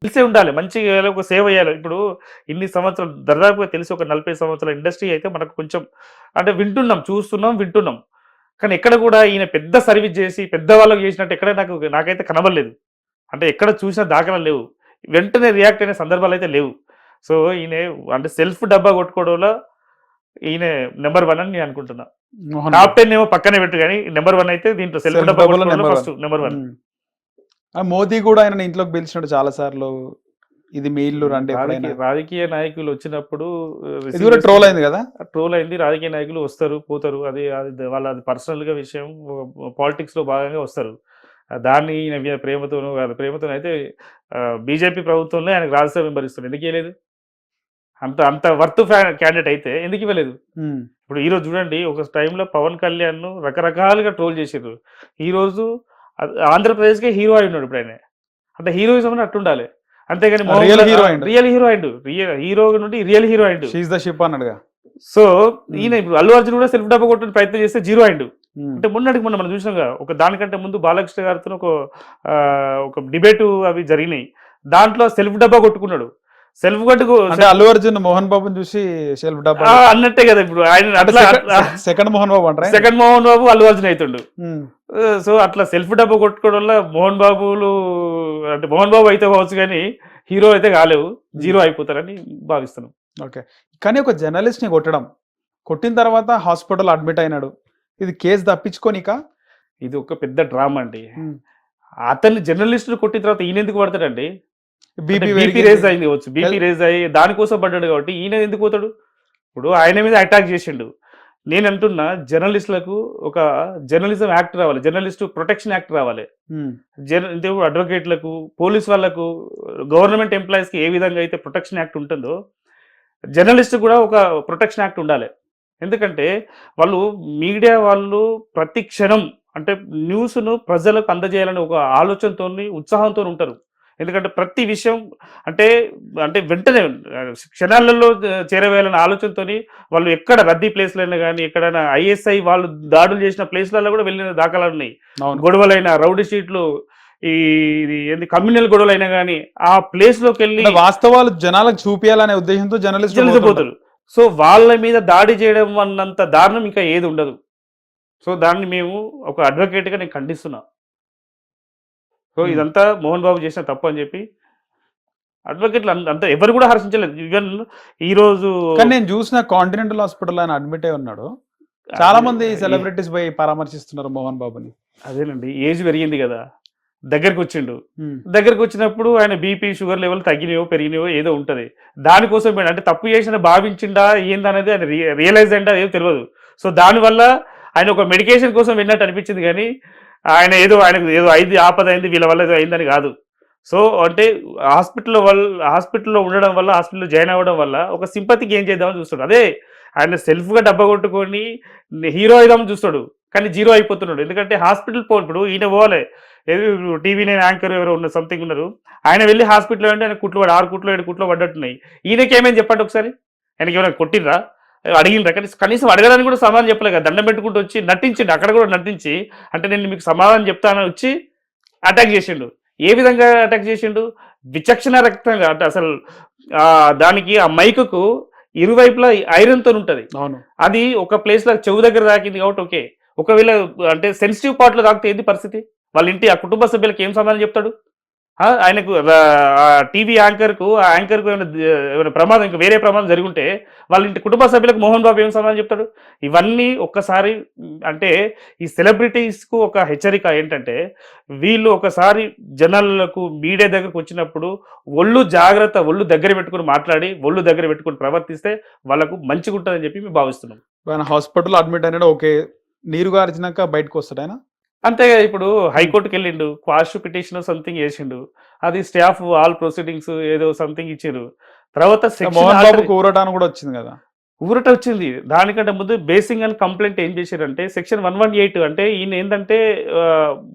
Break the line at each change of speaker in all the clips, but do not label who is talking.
తెలిసే ఉండాలి. మంచిగా ఒక సేవ్ అయ్యాలి. ఇప్పుడు ఇన్ని సంవత్సరాలు దాదాపుగా తెలిసి ఒక నలభై సంవత్సరాల ఇండస్ట్రీ అయితే మనకు కొంచెం అంటే వింటున్నాం చూస్తున్నాం వింటున్నాం. కానీ ఎక్కడ కూడా ఈయన పెద్ద సర్వీస్ చేసి పెద్ద వాళ్ళకి చేసినట్టు ఎక్కడ నాకు నాకైతే కనబడలేదు. అంటే ఎక్కడ చూసిన దాఖలాలు లేవు. వెంటనే రియాక్ట్ అయిన సందర్భాలు అయితే లేవు. సో ఈయన అంటే సెల్ఫ్ డబ్బా కొట్టుకోవడంలో ఈయన నెంబర్ వన్ అని నేను అనుకుంటున్నా. టాప్ టెన్ ఏమో పక్కనే పెట్టు కానీ నెంబర్ వన్ అయితే దీంట్లో సెల్ఫ్ డబ్బా ఫస్ట్ నెంబర్ వన్
మోదీ కూడా ఆయన ఇంట్లోకి పిలిచినాడు చాలా సార్లు ఇది మీ ఇల్లు రండి
రాజకీయ నాయకులు వచ్చినప్పుడు
ఇది కూడా ట్రోల్ అయింది కదా?
ట్రోల్ అయింది రాజకీయ నాయకులు వస్తారు పోతారు. అది అది వాళ్ళ అది పర్సనల్గా విషయం పాలిటిక్స్లో భాగంగా వస్తారు. దాన్ని ఈయన ప్రేమతోనూ కాదు ప్రేమతో అయితే బీజేపీ ప్రభుత్వంలో ఆయనకు రాజ్యసభ మెంబర్ ఇస్తుంది ఎందుకు ఇవ్వలేదు? అంత అంత వర్త్ క్యాండిడేట్ అయితే ఎందుకు ఇవ్వలేదు. ఇప్పుడు ఈ రోజు చూడండి ఒక టైంలో పవన్ కళ్యాణ్ను రకరకాలుగా ట్రోల్ చేసారు ఈ రోజు ఆ- ఆంధ్రప్రదేశ్కే హీరో అయి ఉన్నాడు ఇప్పుడు ఆయన అంటే హీరోయిజం అని అట్టుండాలి అంతేగాని
hero అయిండు.
రియల్ హీరో అయిండు. రియల్ హీరో నుండి రియల్ హీరో అయిండు.
ద షిప్ అన్నాడుగా.
సో ఈయన ఇప్పుడు అల్లు అర్జున్ కూడా సెల్ఫ్ డబ్బా కొట్టిన ప్రయత్నం చేస్తే జీరో అయిండు.
ఉమ్.
అంటే మొన్నటికి మొన్న మనం చూసినాం కదా ఒక దానికంటే ముందు బాలకృష్ణ గారితో ఒక ఒక డిబేట్ అవి జరిగినాయి. దాంట్లో సెల్ఫ్ డబ్బా కొట్టుకున్నాడు. సెల్ఫ్ కొట్టుకు
అంటే అల్లు అర్జున్ మోహన్ బాబుని చూసి సెల్ఫ్ డబ్బా
అన్నట్టే కదా ఇప్పుడు. ఆయన
సెకండ్ మోహన్ బాబు అంటారా
సెకండ్ మోహన్ బాబు అల్లు అర్జున్ అవుతుండు. సో అట్లా సెల్ఫ్ డబ్బా కొట్టుకోవడం వల్ల మోహన్ బాబులు అంటే మోహన్ బాబు అయితే కావచ్చు కానీ హీరో అయితే కాలేవు. జీరో అయిపోతారని భావిస్తున్నాం.
ఓకే. కానీ ఒక జర్నలిస్ట్ని కొట్టడం. కొట్టిన తర్వాత హాస్పిటల్ అడ్మిట్ అయినాడు. ఇది కేసు తప్పించుకోనిక?
ఇది ఒక పెద్ద డ్రామా అండి. అతన్ని జర్నలిస్టులు కొట్టిన తర్వాత ఈయన ఎందుకు పడతాడండి?
బీపీ
బీపీ రేజ్ అయింది బీపీ రేజ్ అయ్యి దానికోసం పడ్డాడు కాబట్టి ఈయన ఎందుకు పోతాడు? ఇప్పుడు ఆయన మీద అటాక్ చేసిండు. నేను అంటున్నా జర్నలిస్టులకు ఒక జర్నలిజం యాక్ట్ రావాలి. జర్నలిస్ట్ ప్రొటెక్షన్ యాక్ట్ రావాలి. జర్ అంటే ఇప్పుడు అడ్వకేట్లకు పోలీస్ వాళ్ళకు గవర్నమెంట్ ఎంప్లాయీస్కి ఏ విధంగా అయితే ప్రొటెక్షన్ యాక్ట్ ఉంటుందో జర్నలిస్ట్ కూడా ఒక ప్రొటెక్షన్ యాక్ట్ ఉండాలి. ఎందుకంటే వాళ్ళు మీడియా వాళ్ళు ప్రతి క్షణం అంటే న్యూస్ను ప్రజలకు అందజేయాలని ఒక ఆలోచనతో ఉత్సాహంతో ఉంటారు. ఎందుకంటే ప్రతి విషయం అంటే అంటే వెంటనే క్షణాలలో చేరవేయాలనే ఆలోచనతోని వాళ్ళు ఎక్కడ రద్దీ ప్లేస్లైనా కానీ ఎక్కడైనా ఐఎస్ఐ వాళ్ళు దాడులు చేసిన ప్లేస్లలో కూడా వెళ్ళిన దాఖలాలు ఉన్నాయి. గొడవలైన రౌడీ షీట్లు ఈ ఏంది కమ్యూనల్ గొడవలైనా కానీ ఆ ప్లేస్లోకి వెళ్ళి
వాస్తవాలు జనాలకు చూపించాలనే ఉద్దేశంతో జర్నలిస్ట్
తెలిసిపోతారు సో వాళ్ళ మీద దాడి చేయడం అన్నంత దారుణం ఇంకా ఏది ఉండదు. సో దాన్ని మేము ఒక అడ్వకేట్గా నేను ఖండిస్తున్నా. So
Hmm.
ఇదంతా మోహన్ బాబు చేసిన తప్పు అని చెప్పి అడ్వకేట్లు అంత ఎవరు కూడా హర్షించలేదు. ఈవెన్ ఈ రోజు
కానీ నేను చూసిన కాంటినెంటల్ హాస్పిటల్ ఆయన అడ్మిట్ అయి ఉన్నాడు. చాలా మంది సెలబ్రిటీస్ పోయి పరామర్శిస్తున్నారు మోహన్ బాబుని.
అదేనండి. ఏజ్ పెరిగింది కదా. దగ్గరికి వచ్చిండు.
ఉమ్.
దగ్గరకు వచ్చినప్పుడు ఆయన బీపీ షుగర్ లెవెల్ తగ్గినాయో పెరిగినాయో ఏదో ఉంటది. దానికోసం అంటే తప్పు చేసిన భావించిండా ఏందనేది ఆయన రియలైజ్ అంటే ఏదో తెలియదు సో దానివల్ల ఆయన ఒక మెడికేషన్ కోసం వెళ్ళినట్టు అనిపించింది కానీ ఆయన ఏదో ఆయనకు ఏదో అయింది ఆపద అయింది వీళ్ళ వల్ల ఏదో అయిందని కాదు. సో అంటే హాస్పిటల్ వల్ల హాస్పిటల్లో ఉండడం వల్ల హాస్పిటల్లో జాయిన్ అవ్వడం వల్ల ఒక సింపతికి ఏం చేద్దామని చూస్తాడు. అదే ఆయన సెల్ఫ్గా డబ్బా కొట్టుకొని హీరో అయిదామని చూస్తాడు. కానీ జీరో అయిపోతున్నాడు. ఎందుకంటే హాస్పిటల్ పో ఇప్పుడు ఈయన పోవాలే. ఏది టీవీ నేను యాంకర్ ఎవరో ఉన్న సంథింగ్ ఉన్నారు. ఆయన వెళ్ళి హాస్పిటల్లో అంటే ఆయన కుట్లు పడి ఆరు కుట్లు ఏడు కుట్లు పడ్డట్టున్నాయి. ఈయనకి ఏమేమి చెప్పండి ఒకసారి? ఆయనకి ఏమైనా కొట్టిర్రా అడిగినరా కనీసం కనీసం అడగడానికి కూడా సమాధానం చెప్పలేదు కదా. దండం పెట్టుకుంటూ వచ్చి నటించిండు అక్కడ కూడా నటించి అంటే నేను మీకు సమాధానం చెప్తానని వచ్చి అటాక్ చేసిండు. ఏ విధంగా అటాక్ చేసిండు? విచక్షణ రక్తంగా అంటే అసలు ఆ దానికి ఆ మైకుకు ఇరువైపులా ఐరన్తో ఉంటది.
అవును.
అది ఒక ప్లేస్లో చెవు దగ్గర తాకింది కాబట్టి ఓకే. ఒకవేళ అంటే సెన్సిటివ్ పార్ట్లో తాకితే ఏంది పరిస్థితి? వాళ్ళ ఇంటి ఆ కుటుంబ సభ్యులకు ఏం సమాధానం చెప్తాడు? ఆయనకు టీవీ యాంకర్కు ఆ యాంకర్కు ఏమైనా ఏమైనా ప్రమాదం ఇంకా వేరే ప్రమాదం జరిగి వాళ్ళ ఇంటి కుటుంబ సభ్యులకు మోహన్ బాబు ఏం సమాధానం చెప్తాడు? ఇవన్నీ ఒక్కసారి అంటే ఈ సెలబ్రిటీస్కు ఒక హెచ్చరిక ఏంటంటే వీళ్ళు ఒకసారి జనాలకు మీడియా దగ్గరకు వచ్చినప్పుడు ఒళ్ళు జాగ్రత్త ఒళ్ళు దగ్గర పెట్టుకుని మాట్లాడి ఒళ్ళు దగ్గర పెట్టుకుని ప్రవర్తిస్తే వాళ్ళకు మంచిగా ఉంటుందని చెప్పి మేము భావిస్తున్నాం.
ఆయన హాస్పిటల్ అడ్మిట్ అయినాడు ఓకే. నీరు గార్చినాక బయటకు వస్తాడు ఆయన?
అంతే ఇప్పుడు హైకోర్టుకి వెళ్ళిండు క్వాష్ పిటిషన్ సంథింగ్ చేసిండు అది స్టాఫ్ ఆల్ ప్రొసీడింగ్స్ ఏదో సంథింగ్ ఇచ్చారు తర్వాత
మోహన్ బాబుకు ఊరటాన్ని కూడా వచ్చింది కదా?
ఊరట వచ్చింది. దానికంటే ముందు బేసింగ్ అండ్ కంప్లైంట్ ఏం చేశారంటే సెక్షన్ వన్ వన్ ఎయిట్ అంటే ఈయన ఏంటంటే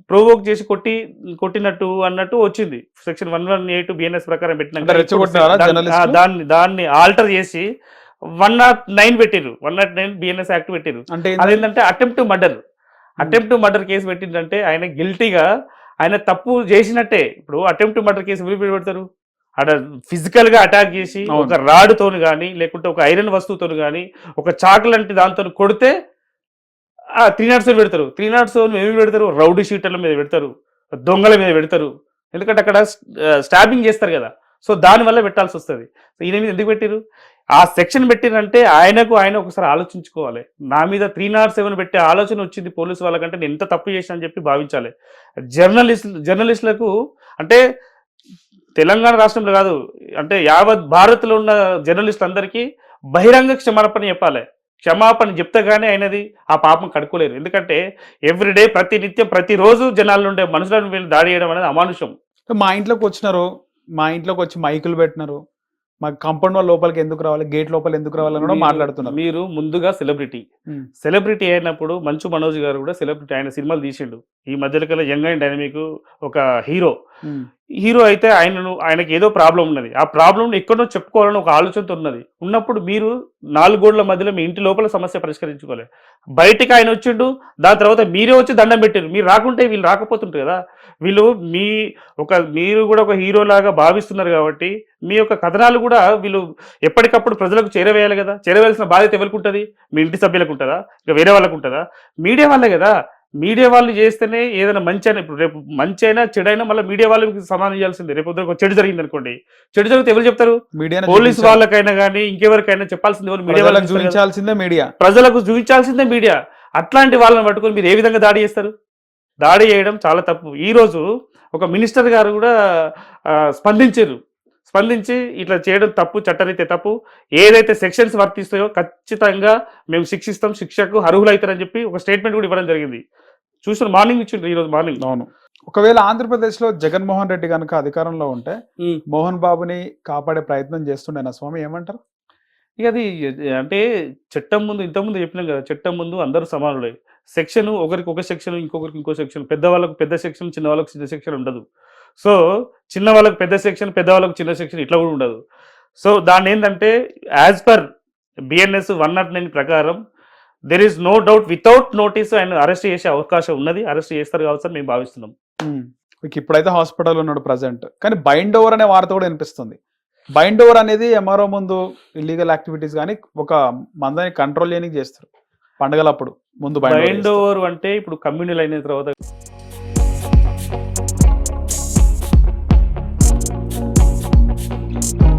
ప్రోవోక్ చేసి కొట్టి కొట్టినట్టు అన్నట్టు వచ్చింది. Section one one eight BNS ప్రకారం
లు?
దాన్ని దాన్ని ఆల్టర్ చేసి వన్ నాట్ నైన్ పెట్టిరు one not nine BNS act పెట్టిరు? అదేంటంటే attempt murder. Attempt murder case పెట్టిందంటే ఆయన గిల్టీగా ఆయన తప్పు చేసినట్టే. ఇప్పుడు అటెంప్ట్ మర్డర్ కేసు ఎవరు పెడతారు? అక్కడ ఫిజికల్గా అటాక్ చేసి. ఒక రాడ్తోని కానీ లేకుంటే ఒక ఐరన్ వస్తువుతో కానీ ఒక చాక్ లాంటి దాంతో కొడితే ఆ త్రీ నాట్ సెవెన్ పెడతారు. త్రీ నాట్ సెవెన్ ఏమి పెడతారు? రౌడీ షీటర్ల మీద పెడతారు. దొంగల మీద పెడతారు. ఎందుకంటే అక్కడ స్టాబింగ్ చేస్తారు కదా. సో దాని వల్ల పెట్టాల్సి వస్తుంది. సో ఈయన మీద ఎందుకు పెట్టారు ఆ సెక్షన్ పెట్టినంటే ఆయనకు ఆయన ఒకసారి ఆలోచించుకోవాలి. నా మీద త్రీ నాట్ సెవెన్ పెట్టే ఆలోచన వచ్చింది పోలీసు వాళ్ళకంటే నేను ఎంత తప్పు చేశానని చెప్పి భావించాలి. జర్నలిస్ట్ జర్నలిస్టులకు అంటే తెలంగాణ రాష్ట్రంలో కాదు అంటే యావత్ భారత్లో ఉన్న జర్నలిస్ట్ అందరికీ బహిరంగ క్షమాపణ చెప్పాలి. క్షమాపణ చెప్తే కానీ అయినది ఆ పాపం కడుక్కోలేరు. ఎందుకంటే ఎవ్రీడే ప్రతి నిత్యం ప్రతిరోజు జనాలు ఉండే మనుషులను వీళ్ళు దాడి చేయడం అనేది అమానుషం.
మా ఇంట్లోకి వచ్చినారు. మా ఇంట్లోకి వచ్చి మైకులు పెట్టినారు. మా కంపౌండ్ వాళ్ళ లోపలికి ఎందుకు రావాలి గేట్ లోపల ఎందుకు రావాలని కూడా మాట్లాడుతున్నారు
మీరు ముందుగా సెలబ్రిటీ. సెలబ్రిటీ అయినప్పుడు మంచు మనోజ్ గారు కూడా సెలబ్రిటీ ఆయన సినిమాలు తీసిండు ఈ మధ్యలో కల్లా యంగ్ అండ్ డైనమిక్ ఒక హీరో. హీరో అయితే ఆయనను ఆయనకి ఏదో ప్రాబ్లం ఉన్నది. ఆ ప్రాబ్లం ఎక్కడో చెప్పుకోవాలని ఒక ఆలోచనతో ఉన్నది. ఉన్నప్పుడు మీరు నాలుగు గోడల మధ్యలో మీ ఇంటి లోపల సమస్య పరిష్కరించుకోవాలి బయటికి ఆయన వచ్చిండు దాని తర్వాత మీరే వచ్చి దండం పెట్టారు మీరు రాకుంటే వీళ్ళు రాకపోతుంటారు కదా. వీళ్ళు మీ ఒక మీరు కూడా ఒక హీరో లాగా భావిస్తున్నారు కాబట్టి మీ యొక్క కథనాలు కూడా వీళ్ళు ఎప్పటికప్పుడు ప్రజలకు చేరవేయాలి కదా. చేరవేయాల్సిన బాధ్యత ఎవరికి ఉంటుంది? మీ ఇంటి సభ్యులకు ఉంటుందా? ఇక వేరే వాళ్ళకు ఉంటుందా? మీడియా వాళ్ళే కదా. మీడియా వాళ్ళు చేస్తేనే ఏదైనా మంచి అయినా ఇప్పుడు రేపు మంచి అయినా చెడైనా మళ్ళీ మీడియా వాళ్ళకి సమాధానం చేయాల్సిందే రేపు ఒక చెడు జరిగింది అనుకోండి. చెడు జరిగితే ఎవరు చెప్తారు? పోలీస్. వాళ్ళకైనా కానీ ఇంకెవరికైనా చెప్పాల్సింది ఎవరు? మీడియా వాళ్ళకి చూపించాలి
చూపించాల్సిందే మీడియా.
ప్రజలకు చూపించాల్సిందే మీడియా. అట్లాంటి వాళ్ళని పట్టుకొని మీరు ఏ విధంగా దాడి చేస్తారు? దాడి చేయడం చాలా తప్పు. ఈ రోజు ఒక మినిస్టర్ గారు కూడా స్పందించారు. స్పందించి ఇట్లా చేయడం తప్పు చట్టరీతే తప్పు. ఏదైతే సెక్షన్స్ వర్తిస్తాయో ఖచ్చితంగా మేము శిక్షిస్తాం శిక్షకు అర్హులవుతారని చెప్పి ఒక స్టేట్మెంట్ కూడా ఇవ్వడం జరిగింది. చూసిన మార్నింగ్ ఇచ్చిండ్రు ఈ రోజు మార్నింగ్.
అవును. ఒకవేళ ఆంధ్రప్రదేశ్లో జగన్మోహన్ రెడ్డి కనుక అధికారంలో ఉంటే మోహన్ బాబుని కాపాడే ప్రయత్నం చేస్తుండేనా? స్వామి ఏమంటారు?
ఇక అది అంటే చట్టం ముందు ఇంతకుముందు చెప్పినాం కదా చట్టం ముందు అందరూ సమానులే. సెక్షన్ ఒకరికి ఒక సెక్షన్ ఇంకొకరికి ఇంకో సెక్షన్. పెద్ద వాళ్ళకు పెద్ద సెక్షన్ చిన్న వాళ్ళకు చిన్న సెక్షన్ ఉండదు. సో చిన్న వాళ్ళకు పెద్ద సెక్షన్ పెద్ద వాళ్ళకు చిన్న సెక్షన్ ఇట్లా కూడా ఉండదు. సో దాన్ని ఏంటంటే as per BNS one not nine ప్రకారం there is no doubt without notice ఆయన అరెస్ట్ చేసే అవకాశం ఉన్నది. అరెస్ట్ చేస్తారు కావచ్చు మేము భావిస్తున్నాం.
మీకు ఇప్పుడైతే హాస్పిటల్ ఉన్నాడు ప్రజెంట్. కానీ బైండ్ ఓవర్ అనే వార్త కూడా వినిపిస్తుంది. బైండ్ ఓవర్ అనేది ఎంఆర్ఓ ముందు ఇల్లీగల్ యాక్టివిటీస్ కానీ ఒక మందని కంట్రోల్ చేయడానికి చేస్తారు. పండగలప్పుడు ముందు బైండ్
ఓవర్ అంటే ఇప్పుడు కమ్యూనల్ అయిన తర్వాత Thank you.